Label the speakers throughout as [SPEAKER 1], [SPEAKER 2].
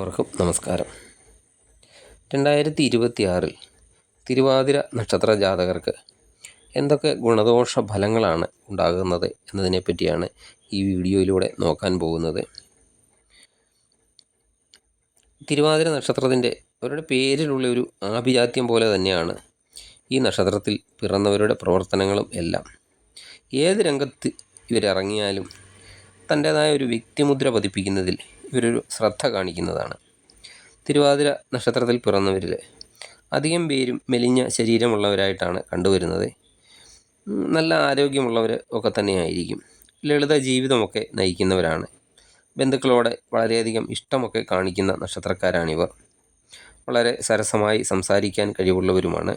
[SPEAKER 1] എല്ലാവർക്കും നമസ്കാരം. രണ്ടായിരത്തി ഇരുപത്തി ആറിൽ തിരുവാതിര നക്ഷത്ര ജാതകർക്ക് എന്തൊക്കെ ഗുണദോഷ ഫലങ്ങളാണ് ഉണ്ടാകുന്നത് എന്നതിനെ പറ്റിയാണ് ഈ വീഡിയോയിലൂടെ നോക്കാൻ പോകുന്നത്. തിരുവാതിര നക്ഷത്രത്തിന്റെ അവരുടെ പേരിലുള്ള ഒരു ആഭിജാത്യം പോലെ തന്നെയാണ് ഈ നക്ഷത്രത്തിൽ പിറന്നവരുടെ പ്രവർത്തനങ്ങളും എല്ലാം. ഏത് രംഗത്ത് ഇവരിറങ്ങിയാലും തന്റേതായ ഒരു വ്യക്തിമുദ്ര പതിപ്പിക്കുന്നതിൽ ഇവരൊരു ശ്രദ്ധ കാണിക്കുന്നതാണ്. തിരുവാതിര നക്ഷത്രത്തിൽ പിറന്നവരിൽ അധികം പേരും മെലിഞ്ഞ ശരീരമുള്ളവരായിട്ടാണ് കണ്ടുവരുന്നത്. നല്ല ആരോഗ്യമുള്ളവർ ഒക്കെ തന്നെയായിരിക്കും. ലളിത ജീവിതമൊക്കെ നയിക്കുന്നവരാണ്. ബന്ധുക്കളോട് വളരെയധികം ഇഷ്ടമൊക്കെ കാണിക്കുന്ന നക്ഷത്രക്കാരാണിവർ. വളരെ സരസമായി സംസാരിക്കാൻ കഴിവുള്ളവരുമാണ്.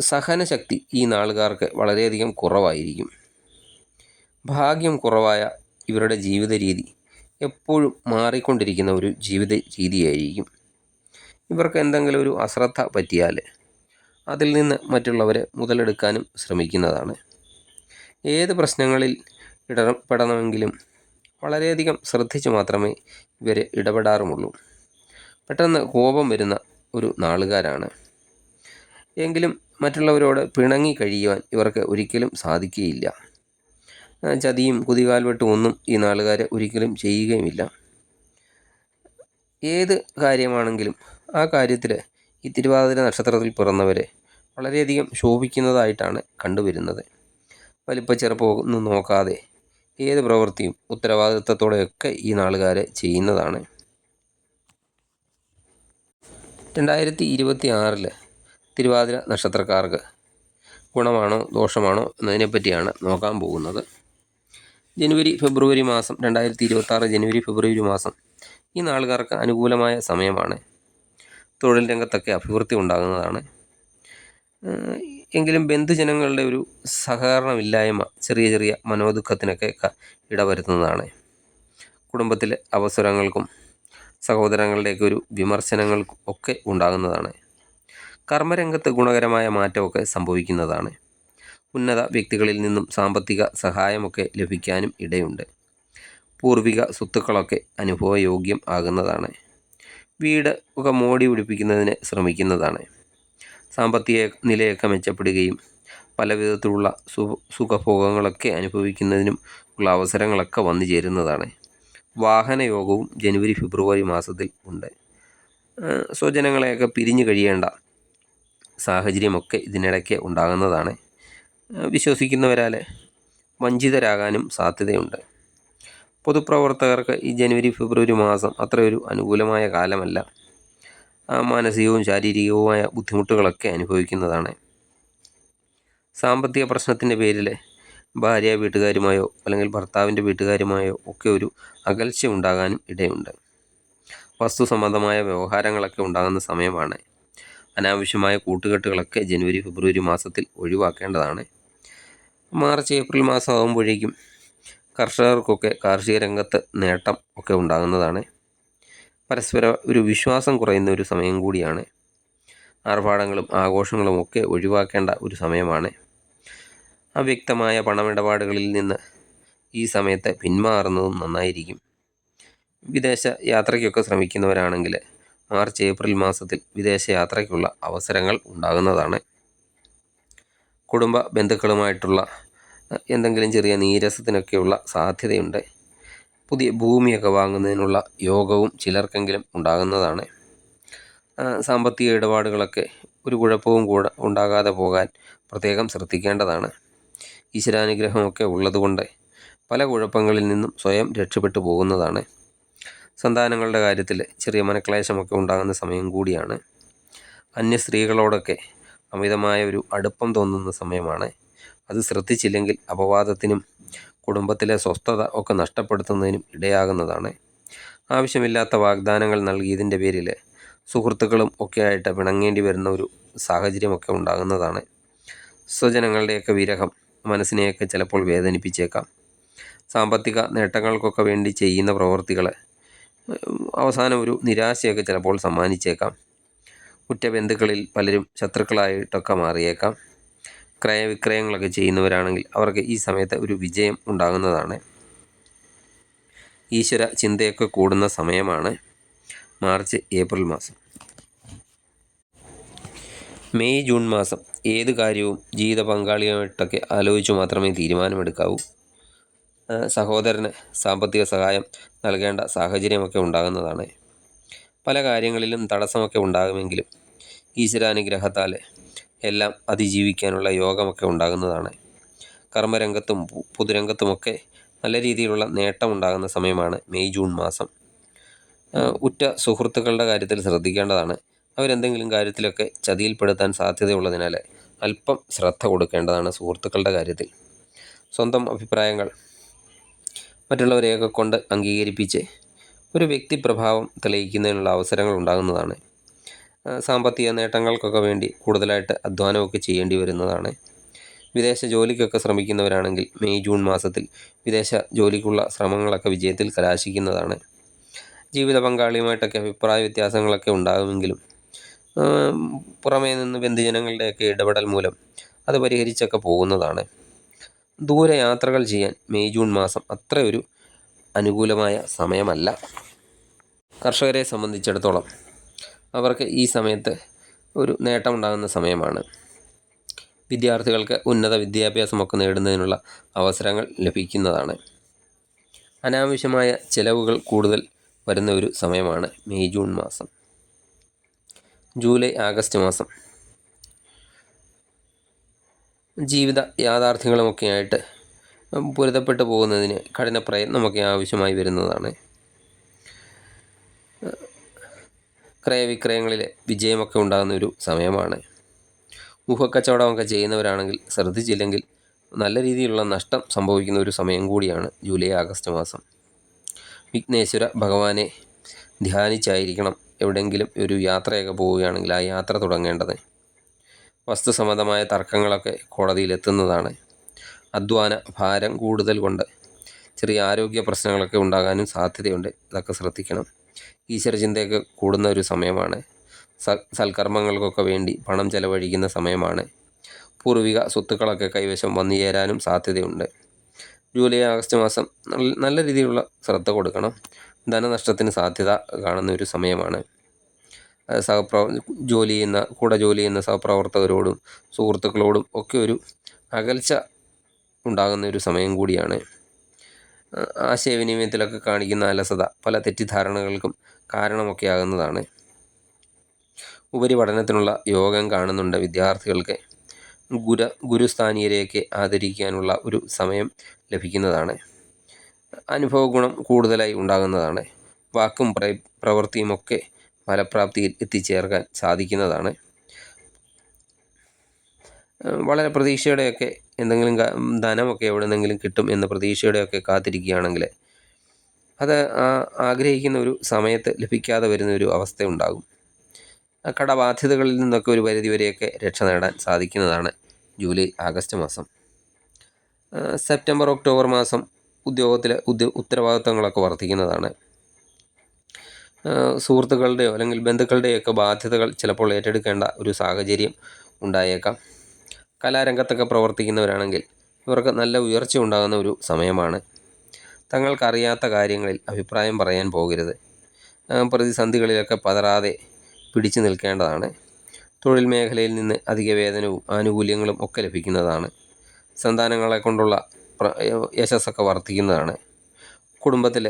[SPEAKER 1] സഹനശക്തി ഈ നാളുകാർക്ക് വളരെയധികം കുറവായിരിക്കും. ഭാഗ്യം കുറവായ ഇവരുടെ ജീവിത രീതി എപ്പോഴും മാറിക്കൊണ്ടിരിക്കുന്ന ഒരു ജീവിത രീതിയായിരിക്കും ഇവർക്ക് എന്തെങ്കിലും ഒരു അശ്രദ്ധ പറ്റിയാൽ അതിൽ നിന്ന് മറ്റുള്ളവരെ മുതലെടുക്കാനും ശ്രമിക്കുന്നതാണ്. ഏത് പ്രശ്നങ്ങളിൽ ഇടപെടണമെങ്കിലും വളരെയധികം ശ്രദ്ധിച്ച് മാത്രമേ ഇവരെ ഇടപെടാറുമുള്ളൂ. പെട്ടെന്ന് കോപം വരുന്ന ഒരു നാളുകാരാണ്. എങ്കിലും മറ്റുള്ളവരോട് പിണങ്ങി കഴിയുവാൻ ഇവർക്ക് ഒരിക്കലും സാധിക്കുകയില്ല. ചതിയും കുതികാൽവെട്ടും ഒന്നും ഈ നാളുകാർ ഒരിക്കലും ചെയ്യുകയുമില്ല. ഏത് കാര്യമാണെങ്കിലും ആ കാര്യത്തിൽ ഈ തിരുവാതിര നക്ഷത്രത്തിൽ പിറന്നവരെ വളരെയധികം ശോഭിക്കുന്നതായിട്ടാണ് കണ്ടുവരുന്നത്. വലിപ്പ ചെറുപ്പമൊന്നും നോക്കാതെ ഏത് പ്രവൃത്തിയും ഉത്തരവാദിത്തത്തോടെയൊക്കെ ഈ നാളുകാർ ചെയ്യുന്നതാണ്. രണ്ടായിരത്തി ഇരുപത്തി ആറിൽ തിരുവാതിര നക്ഷത്രക്കാർക്ക് ഗുണമാണോ ദോഷമാണോ എന്നതിനെപ്പറ്റിയാണ് നോക്കാൻ പോകുന്നത്. ജനുവരി ഫെബ്രുവരി മാസം രണ്ടായിരത്തി ഇരുപത്തി ജനുവരി ഫെബ്രുവരി മാസം ഈ നാളുകാർക്ക് അനുകൂലമായ സമയമാണ്. തൊഴിൽ രംഗത്തൊക്കെ അഭിവൃദ്ധി ഉണ്ടാകുന്നതാണ്. എങ്കിലും ബന്ധുജനങ്ങളുടെ ഒരു സഹകരണമില്ലായ്മ ചെറിയ ചെറിയ മനോദുഃഖത്തിനൊക്കെ ഇടവരുത്തുന്നതാണ്. കുടുംബത്തിലെ അവസരങ്ങൾക്കും സഹോദരങ്ങളുടെയൊക്കെ ഒരു വിമർശനങ്ങൾക്കും ഒക്കെ ഉണ്ടാകുന്നതാണ്. കർമ്മരംഗത്ത് ഗുണകരമായ മാറ്റമൊക്കെ സംഭവിക്കുന്നതാണ്. ഉന്നത വ്യക്തികളിൽ നിന്നും സാമ്പത്തിക സഹായമൊക്കെ ലഭിക്കാനും ഇടയുണ്ട്. പൂർവിക സ്വത്തുക്കളൊക്കെ അനുഭവയോഗ്യം ആകുന്നതാണ്. വീട് ഒക്കെ മോടി പിടിപ്പിക്കുന്നതിന് ശ്രമിക്കുന്നതാണ്. സാമ്പത്തിക നിലയൊക്കെ മെച്ചപ്പെടുകയും പല വിധത്തിലുള്ള സു സുഖഭോഗങ്ങളൊക്കെ അനുഭവിക്കുന്നതിനും ഉള്ള അവസരങ്ങളൊക്കെ വന്നു ചേരുന്നതാണ്. വാഹനയോഗവും ജനുവരി ഫെബ്രുവരി മാസത്തിൽ ഉണ്ട്. സ്വജനങ്ങളെയൊക്കെ പിരിഞ്ഞു കഴിയേണ്ട സാഹചര്യമൊക്കെ ഇതിനിടയ്ക്ക് ഉണ്ടാകുന്നതാണ്. വിശ്വസിക്കുന്നവരാൽ വഞ്ചിതരാകാനും സാധ്യതയുണ്ട്. പൊതുപ്രവർത്തകർക്ക് ഈ ജനുവരി ഫെബ്രുവരി മാസം അത്രയൊരു അനുകൂലമായ കാലമല്ല. മാനസികവും ശാരീരികവുമായ ബുദ്ധിമുട്ടുകളൊക്കെ അനുഭവിക്കുന്നതാണ്. സാമ്പത്തിക പ്രശ്നത്തിന്റെ പേരിൽ ഭാര്യ വീട്ടുകാരുമായോ അല്ലെങ്കിൽ ഭർത്താവിന്റെ വീട്ടുകാരുമായോ ഒക്കെ ഒരു അകൽച്ച ഉണ്ടാകാനും ഇടയുണ്ട്. വസ്തു സംബന്ധമായ വ്യവഹാരങ്ങളൊക്കെ ഉണ്ടാകുന്ന സമയമാണ്. അനാവശ്യമായ കൂട്ടുകെട്ടുകളൊക്കെ ജനുവരി ഫെബ്രുവരി മാസത്തിൽ ഒഴിവാക്കേണ്ടതാണ്. മാർച്ച് ഏപ്രിൽ മാസം ആകുമ്പോഴേക്കും കർഷകർക്കൊക്കെ കാർഷിക രംഗത്ത് നേട്ടം ഒക്കെ ഉണ്ടാകുന്നതാണ്. പരസ്പര ഒരു വിശ്വാസം കുറയുന്ന ഒരു സമയം കൂടിയാണ്. ആർഭാടങ്ങളും ആഘോഷങ്ങളും ഒക്കെ ഒഴിവാക്കേണ്ട ഒരു സമയമാണ്. അവ്യക്തമായ പണമിടപാടുകളിൽ നിന്ന് ഈ സമയത്ത് പിന്മാറുന്നതും നന്നായിരിക്കും. വിദേശ യാത്രയ്ക്കൊക്കെ ശ്രമിക്കുന്നവരാണെങ്കിൽ മാർച്ച് ഏപ്രിൽ മാസത്തിൽ വിദേശ യാത്രയ്ക്കുള്ള അവസരങ്ങൾ ഉണ്ടാകുന്നതാണ്. കുടുംബ ബന്ധുക്കളുമായിട്ടുള്ള എന്തെങ്കിലും ചെറിയ നീരസത്തിനൊക്കെയുള്ള സാധ്യതയുണ്ട്. പുതിയ ഭൂമിയൊക്കെ വാങ്ങുന്നതിനുള്ള യോഗവും ചിലർക്കെങ്കിലും ഉണ്ടാകുന്നതാണ്. സാമ്പത്തിക ഇടപാടുകളൊക്കെ ഒരു കുഴപ്പവും കൂടെ ഉണ്ടാകാതെ പോകാൻ പ്രത്യേകം ശ്രദ്ധിക്കേണ്ടതാണ്. ഈശ്വരാനുഗ്രഹമൊക്കെ ഉള്ളതുകൊണ്ട് പല കുഴപ്പങ്ങളിൽ നിന്നും സ്വയം രക്ഷപ്പെട്ടു പോകുന്നതാണ്. സന്താനങ്ങളുടെ കാര്യത്തിൽ ചെറിയ മനക്ലേശമൊക്കെ ഉണ്ടാകുന്ന സമയം കൂടിയാണ്. അന്യ സ്ത്രീകളോടൊക്കെ അമിതമായ ഒരു അടുപ്പം തോന്നുന്ന സമയമാണ്. അത് ശ്രദ്ധിച്ചില്ലെങ്കിൽ അപവാദത്തിനും കുടുംബത്തിലെ സ്വസ്ഥത ഒക്കെ നഷ്ടപ്പെടുത്തുന്നതിനും ഇടയാകുന്നതാണ്. ആവശ്യമില്ലാത്ത വാഗ്ദാനങ്ങൾ നൽകിയതിന്റെ പേരിൽ സുഹൃത്തുക്കളും ഒക്കെയായിട്ട് പിണങ്ങേണ്ടി വരുന്ന ഒരു സാഹചര്യമൊക്കെ ഉണ്ടാകുന്നതാണ്. സ്വജനങ്ങളുടെയൊക്കെ വിരഹം മനസ്സിനെയൊക്കെ ചിലപ്പോൾ വേദനിപ്പിച്ചേക്കാം. സാമ്പത്തിക നേട്ടങ്ങൾക്കൊക്കെ വേണ്ടി ചെയ്യുന്ന പ്രവൃത്തികൾ അവസാനം ഒരു നിരാശയൊക്കെ ചിലപ്പോൾ സമ്മാനിച്ചേക്കാം. ഉറ്റ ബന്ധുക്കളിൽ പലരും ശത്രുക്കളായിട്ടൊക്കെ മാറിയേക്കാം. ക്രയവിക്രയങ്ങളൊക്കെ ചെയ്യുന്നവരാണെങ്കിൽ അവർക്ക് ഈ സമയത്ത് ഒരു വിജയം ഉണ്ടാകുന്നതാണ്. ഈശ്വര ചിന്തയൊക്കെ കൂടുന്ന സമയമാണ് മാർച്ച് ഏപ്രിൽ മാസം. മെയ് ജൂൺ മാസം. ഏത് കാര്യവും ജീവിത പങ്കാളിയുമായിട്ടൊക്കെ ആലോചിച്ച് മാത്രമേ തീരുമാനമെടുക്കാവൂ. സഹോദരന് സാമ്പത്തിക സഹായം നൽകേണ്ട സാഹചര്യമൊക്കെ ഉണ്ടാകുന്നതാണ്. പല കാര്യങ്ങളിലും തടസ്സമൊക്കെ ഉണ്ടാകുമെങ്കിലും ഈശ്വരാനുഗ്രഹത്താൽ എല്ലാം അതിജീവിക്കാനുള്ള യോഗമൊക്കെ ഉണ്ടാകുന്നതാണ്. കർമ്മരംഗത്തും പൊതുരംഗത്തുമൊക്കെ നല്ല രീതിയിലുള്ള നേട്ടമുണ്ടാകുന്ന സമയമാണ് മെയ് ജൂൺ മാസം. ഉറ്റ സുഹൃത്തുക്കളുടെ കാര്യത്തിൽ ശ്രദ്ധിക്കേണ്ടതാണ്. അവരെന്തെങ്കിലും കാര്യത്തിലൊക്കെ ചതിയിൽപ്പെടുത്താൻ സാധ്യതയുള്ളതിനാൽ അല്പം ശ്രദ്ധ കൊടുക്കേണ്ടതാണ് സുഹൃത്തുക്കളുടെ കാര്യത്തിൽ. സ്വന്തം അഭിപ്രായങ്ങൾ മറ്റുള്ളവരെയൊക്കെ കൊണ്ട് അംഗീകരിപ്പിച്ച് ഒരു വ്യക്തി പ്രഭാവം തെളിയിക്കുന്നതിനുള്ള അവസരങ്ങൾ ഉണ്ടാകുന്നതാണ്. സാമ്പത്തിക നേട്ടങ്ങൾക്കൊക്കെ വേണ്ടി കൂടുതലായിട്ട് അധ്വാനമൊക്കെ ചെയ്യേണ്ടി വരുന്നതാണ്. വിദേശ ജോലിക്കൊക്കെ ശ്രമിക്കുന്നവരാണെങ്കിൽ മെയ് ജൂൺ മാസത്തിൽ വിദേശ ജോലിക്കുള്ള ശ്രമങ്ങളൊക്കെ വിജയത്തിൽ കലാശിക്കുന്നതാണ്. ജീവിത പങ്കാളിയുമായിട്ടൊക്കെ അഭിപ്രായ വ്യത്യാസങ്ങളൊക്കെ ഉണ്ടാകുമെങ്കിലും പുറമേ നിന്ന് ബന്ധുജനങ്ങളുടെയൊക്കെ ഇടപെടൽ മൂലം അത് പരിഹരിച്ചൊക്കെ പോകുന്നതാണ്. ദൂരയാത്രകൾ ചെയ്യാൻ മെയ് ജൂൺ മാസം അത്ര ഒരു അനുകൂലമായ സമയമല്ല. കർഷകരെ സംബന്ധിച്ചിടത്തോളം അവർക്ക് ഈ സമയത്ത് ഒരു നേട്ടമുണ്ടാകുന്ന സമയമാണ്. വിദ്യാർത്ഥികൾക്ക് ഉന്നത വിദ്യാഭ്യാസമൊക്കെ നേടുന്നതിനുള്ള അവസരങ്ങൾ ലഭിക്കുന്നതാണ്. അനാവശ്യമായ ചിലവുകൾ കൂടുതൽ വരുന്ന ഒരു സമയമാണ് മെയ് ജൂൺ മാസം. ജൂലൈ ആഗസ്റ്റ് മാസം. ജീവിത യാഥാർത്ഥ്യങ്ങളുമൊക്കെയായിട്ട് പൊരുത്തപ്പെട്ടു പോകുന്നതിന് കഠിന പ്രയത്നമൊക്കെ ആവശ്യമായി വരുന്നതാണ്. ക്രയവിക്രയങ്ങളിൽ വിജയമൊക്കെ ഉണ്ടാകുന്ന ഒരു സമയമാണ്. ഊഹക്കച്ചവടമൊക്കെ ചെയ്യുന്നവരാണെങ്കിൽ ശ്രദ്ധിച്ചില്ലെങ്കിൽ നല്ല രീതിയിലുള്ള നഷ്ടം സംഭവിക്കുന്ന ഒരു സമയം കൂടിയാണ് ജൂലൈ ആഗസ്റ്റ് മാസം. വിഘ്നേശ്വര ഭഗവാനെ ധ്യാനിച്ചായിരിക്കണം എവിടെയെങ്കിലും ഒരു യാത്രയൊക്കെ പോവുകയാണെങ്കിൽ ആ യാത്ര തുടങ്ങേണ്ടത്. വസ്തു സംബന്ധമായ തർക്കങ്ങളൊക്കെ കോടതിയിലെത്തുന്നതാണ് അധ്വാന ഭാരം കൂടുതൽ കൊണ്ട് ചെറിയ ആരോഗ്യ പ്രശ്നങ്ങളൊക്കെ ഉണ്ടാകാനും സാധ്യതയുണ്ട്. ഇതൊക്കെ ശ്രദ്ധിക്കണം. ഈശ്വരചിന്തയൊക്കെ കൂടുന്ന ഒരു സമയമാണ്. സൽക്കർമ്മങ്ങൾക്കൊക്കെ വേണ്ടി പണം ചെലവഴിക്കുന്ന സമയമാണ്. പൂർവിക സ്വത്തുക്കളൊക്കെ കൈവശം വന്നു ചേരാനും സാധ്യതയുണ്ട്. ജൂലൈ ആഗസ്റ്റ് മാസം നല്ല രീതിയിലുള്ള ശ്രദ്ധ കൊടുക്കണം. ധനനഷ്ടത്തിന് സാധ്യത കാണുന്ന ഒരു സമയമാണ്. സഹപ്ര ജോലി ചെയ്യുന്ന കൂടെ ജോലി ചെയ്യുന്ന സഹപ്രവർത്തകരോടും സുഹൃത്തുക്കളോടും ഒക്കെ ഒരു അകൽച്ച ഉണ്ടാകുന്ന ഒരു സമയം കൂടിയാണ്. ആശയവിനിമയത്തിലൊക്കെ കാണിക്കുന്ന അലസത പല തെറ്റിദ്ധാരണകൾക്കും കാരണമൊക്കെ ആകുന്നതാണ് ഉപരിപഠനത്തിനുള്ള യോഗം കാണുന്നുണ്ട് വിദ്യാർത്ഥികൾക്ക്. ഗുര ഗുരുസ്ഥാനീയരെയൊക്കെ ആദരിക്കാനുള്ള ഒരു സമയം ലഭിക്കുന്നതാണ്. അനുഭവ ഗുണം കൂടുതലായി ഉണ്ടാകുന്നതാണ്. വാക്കും പ്ര പ്രവൃത്തിയുമൊക്കെ ഫലപ്രാപ്തിയിൽ എത്തിച്ചേർക്കാൻ സാധിക്കുന്നതാണ്. വളരെ പ്രതീക്ഷയോടെയൊക്കെ എന്തെങ്കിലും ധനമൊക്കെ എവിടെ നിന്നെങ്കിലും കിട്ടും എന്ന പ്രതീക്ഷയോടെയൊക്കെ കാത്തിരിക്കുകയാണെങ്കിൽ അത് ആഗ്രഹിക്കുന്ന ഒരു സമയത്ത് ലഭിക്കാതെ വരുന്ന ഒരു അവസ്ഥ ഉണ്ടാകും കടബാധ്യതകളിൽ നിന്നൊക്കെ ഒരു പരിധിവരെയൊക്കെ രക്ഷ നേടാൻ സാധിക്കുന്നതാണ് ജൂലൈ ആഗസ്റ്റ് മാസം. സെപ്റ്റംബർ ഒക്ടോബർ മാസം ഉദ്യോഗത്തിലെ ഉദ്യ ഉത്തരവാദിത്തങ്ങളൊക്കെ വർദ്ധിക്കുന്നതാണ്. സുഹൃത്തുക്കളുടെയോ അല്ലെങ്കിൽ ബന്ധുക്കളുടെയൊക്കെ ബാധ്യതകൾ ചിലപ്പോൾ ഏറ്റെടുക്കേണ്ട ഒരു സാഹചര്യം ഉണ്ടായേക്കാം. കലാരംഗത്തൊക്കെ പ്രവർത്തിക്കുന്നവരാണെങ്കിൽ ഇവർക്ക് നല്ല ഉയർച്ച ഉണ്ടാകുന്ന ഒരു സമയമാണ്. തങ്ങൾക്കറിയാത്ത കാര്യങ്ങളിൽ അഭിപ്രായം പറയാൻ പോകരുത്. പ്രതിസന്ധികളിലൊക്കെ പതറാതെ പിടിച്ചു നിൽക്കേണ്ടതാണ്. തൊഴിൽ മേഖലയിൽ നിന്ന് അധിക വേതനവും ആനുകൂല്യങ്ങളും ഒക്കെ ലഭിക്കുന്നതാണ്. സന്താനങ്ങളെ കൊണ്ടുള്ള യശസ്സൊക്കെ വർദ്ധിക്കുന്നതാണ്. കുടുംബത്തിൽ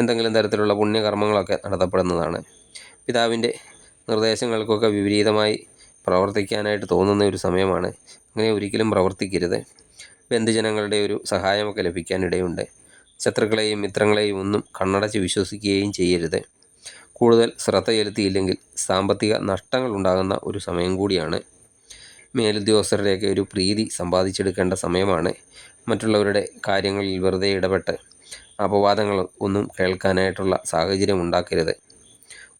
[SPEAKER 1] എന്തെങ്കിലും തരത്തിലുള്ള പുണ്യകർമ്മങ്ങളൊക്കെ നടത്തപ്പെടുന്നതാണ്. പിതാവിന്റെ നിർദ്ദേശങ്ങൾക്കൊക്കെ വിപരീതമായി പ്രവർത്തിക്കാനായിട്ട് തോന്നുന്ന ഒരു സമയമാണ്. അങ്ങനെ ഒരിക്കലും പ്രവർത്തിക്കരുത്. ബന്ധുജനങ്ങളുടെ ഒരു സഹായമൊക്കെ ലഭിക്കാനിടയുണ്ട്. ശത്രുക്കളെയും മിത്രങ്ങളെയും ഒന്നും കണ്ണടച്ച് വിശ്വസിക്കുകയും ചെയ്യരുത്. കൂടുതൽ ശ്രദ്ധ ചെലുത്തിയില്ലെങ്കിൽ സാമ്പത്തിക നഷ്ടങ്ങൾ ഉണ്ടാകുന്ന ഒരു സമയം കൂടിയാണ്. മേലുദ്യോഗസ്ഥരുടെയൊക്കെ ഒരു പ്രീതി സമ്പാദിച്ചെടുക്കേണ്ട സമയമാണ്. മറ്റുള്ളവരുടെ കാര്യങ്ങളിൽ വെറുതെ ഇടപെട്ട് അപവാദങ്ങൾ ഒന്നും കേൾക്കാനായിട്ടുള്ള സാഹചര്യം ഉണ്ടാക്കരുത്.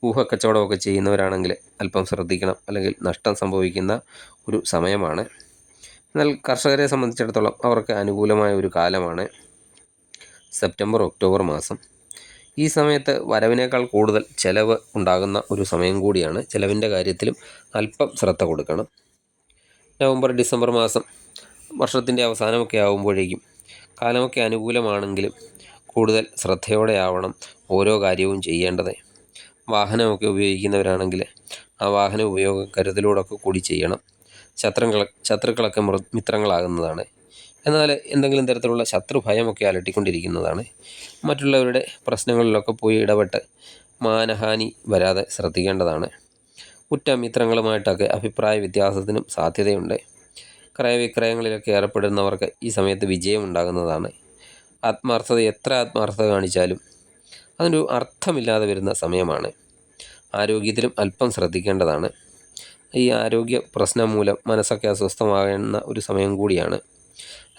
[SPEAKER 1] ഊഹക്കച്ചവടമൊക്കെ ചെയ്യുന്നവരാണെങ്കിൽ അല്പം ശ്രദ്ധിക്കണം. അല്ലെങ്കിൽ നഷ്ടം സംഭവിക്കുന്ന ഒരു സമയമാണ്. എന്നാൽ കർഷകരെ സംബന്ധിച്ചിടത്തോളം അവർക്ക് അനുകൂലമായ ഒരു കാലമാണ്. സെപ്റ്റംബർ ഒക്ടോബർ മാസം. ഈ സമയത്ത് വരവിനേക്കാൾ കൂടുതൽ ചിലവ് ഉണ്ടാകുന്ന ഒരു സമയം കൂടിയാണ്. ചിലവിന്റെ കാര്യത്തിലും അല്പം ശ്രദ്ധ കൊടുക്കണം. നവംബർ ഡിസംബർ മാസം വർഷത്തിന്റെ അവസാനമൊക്കെ ആകുമ്പോഴേക്കും കാലമൊക്കെ അനുകൂലമാണെങ്കിലും കൂടുതൽ ശ്രദ്ധയോടെ ശ്രദ്ധയോടെയാവണം ഓരോ കാര്യവും ചെയ്യേണ്ടത്. വാഹനമൊക്കെ ഉപയോഗിക്കുന്നവരാണെങ്കിൽ ആ വാഹന ഉപയോഗം കരുതലോടൊക്കെ കൂടി ചെയ്യണം. ശത്രുക്കൾ ശത്രുക്കളൊക്കെ മൃ മിത്രങ്ങളാകുന്നതാണ്. എന്നാൽ എന്തെങ്കിലും തരത്തിലുള്ള ശത്രുഭയമൊക്കെ അലട്ടിക്കൊണ്ടിരിക്കുന്നതാണ്. മറ്റുള്ളവരുടെ പ്രശ്നങ്ങളിലൊക്കെ പോയി ഇടപെട്ട് മാനഹാനി വരാതെ ശ്രദ്ധിക്കേണ്ടതാണ്. ഉറ്റ മിത്രങ്ങളുമായിട്ടൊക്കെ അഭിപ്രായ വ്യത്യാസത്തിനും സാധ്യതയുണ്ട്. ക്രയവിക്രയങ്ങളിലൊക്കെ ഏർപ്പെടുന്നവർക്ക് ഈ സമയത്ത് വിജയം ഉണ്ടാകുന്നതാണ്. ആത്മാർത്ഥത എത്ര ആത്മാർത്ഥത കാണിച്ചാലും അതിനൊരു അർത്ഥമില്ലാതെ വരുന്ന സമയമാണ്. ആരോഗ്യത്തിലും അല്പം ശ്രദ്ധിക്കേണ്ടതാണ്. ഈ ആരോഗ്യ പ്രശ്നം മൂലം മനസ്സൊക്കെ അസ്വസ്ഥമാകുന്ന ഒരു സമയം കൂടിയാണ്.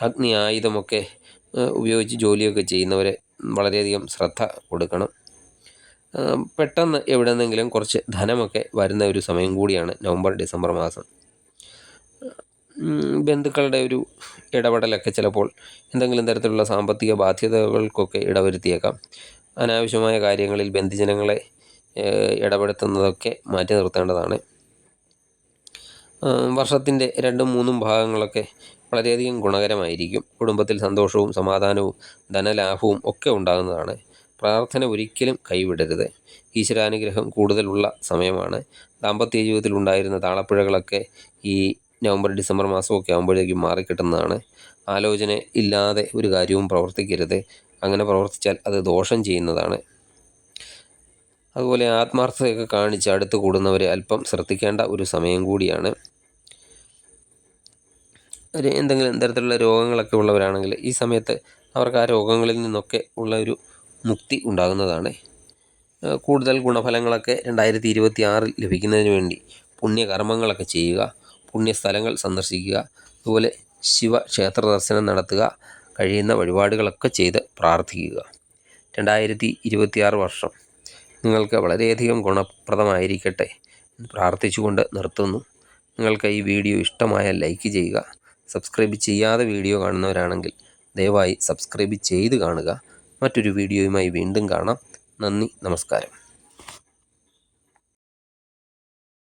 [SPEAKER 1] അഗ്നി ആയുധമൊക്കെ ഉപയോഗിച്ച് ജോലിയൊക്കെ ചെയ്യുന്നവരെ വളരെയധികം ശ്രദ്ധ കൊടുക്കണം. പെട്ടെന്ന് എവിടെ നിന്നെങ്കിലും കുറച്ച് ധനമൊക്കെ വരുന്ന ഒരു സമയം കൂടിയാണ് നവംബർ ഡിസംബർ മാസം. ബന്ധുക്കളുടെ ഒരു ഇടപെടലൊക്കെ ചിലപ്പോൾ എന്തെങ്കിലും തരത്തിലുള്ള സാമ്പത്തിക ബാധ്യതകൾക്കൊക്കെ ഇടവരുത്തിയേക്കാം. അനാവശ്യമായ കാര്യങ്ങളിൽ ബന്ധുജനങ്ങളെ ഇടപെടുത്തുന്നതൊക്കെ മാറ്റി നിർത്തേണ്ടതാണ്. വർഷത്തിന്റെ രണ്ടും മൂന്നും ഭാഗങ്ങളൊക്കെ വളരെയധികം ഗുണകരമായിരിക്കും. കുടുംബത്തിൽ സന്തോഷവും സമാധാനവും ധനലാഭവും ഒക്കെ ഉണ്ടാകുന്നതാണ്. പ്രാർത്ഥന ഒരിക്കലും കൈവിടരുത്. ഈശ്വരാനുഗ്രഹം കൂടുതലുള്ള സമയമാണ്. ദാമ്പത്യ ജീവിതത്തിൽ ഉണ്ടായിരുന്ന താളപ്പിഴകളൊക്കെ ഈ നവംബർ ഡിസംബർ മാസമൊക്കെ ആകുമ്പോഴേക്കും മാറിക്കിട്ടുന്നതാണ്. ആലോചന ഇല്ലാതെ ഒരു കാര്യവും പ്രവർത്തിക്കരുത്. അങ്ങനെ പ്രവർത്തിച്ചാൽ അത് ദോഷം ചെയ്യുന്നതാണ്. അതുപോലെ ആത്മാർത്ഥതയൊക്കെ കാണിച്ച് അടുത്ത് കൂടുന്നവരെ അല്പം ശ്രദ്ധിക്കേണ്ട ഒരു സമയം കൂടിയാണ്. ഒരു എന്തെങ്കിലും തരത്തിലുള്ള രോഗങ്ങളൊക്കെ ഉള്ളവരാണെങ്കിൽ ഈ സമയത്ത് അവർക്ക് ആ രോഗങ്ങളിൽ നിന്നൊക്കെ ഉള്ള ഒരു മുക്തി ഉണ്ടാകുന്നതാണ്. കൂടുതൽ ഗുണഫലങ്ങളൊക്കെ രണ്ടായിരത്തി ഇരുപത്തി ആറിൽ ലഭിക്കുന്നതിന് വേണ്ടി പുണ്യകർമ്മങ്ങളൊക്കെ ചെയ്യുക പുണ്യസ്ഥലങ്ങൾ സന്ദർശിക്കുക അതുപോലെ ശിവക്ഷേത്ര ദർശനം നടത്തുക കഴിയുന്ന വഴിപാടുകളൊക്കെ ചെയ്ത് പ്രാർത്ഥിക്കുക. രണ്ടായിരത്തി ഇരുപത്തിയാറ് വർഷം. നിങ്ങൾക്ക് വളരെയധികം ഗുണപ്രദമായിരിക്കട്ടെ എന്ന് പ്രാർത്ഥിച്ചുകൊണ്ട് നിർത്തുന്നു. നിങ്ങൾക്ക് ഈ വീഡിയോ ഇഷ്ടമായ ലൈക്ക് ചെയ്യുക. സബ്സ്ക്രൈബ് ചെയ്യാതെ വീഡിയോ കാണുന്നവരാണെങ്കിൽ ദയവായി സബ്സ്ക്രൈബ് ചെയ്ത് കാണുക. മറ്റൊരു വീഡിയോയുമായി വീണ്ടും കാണാം. നന്ദി നമസ്കാരം.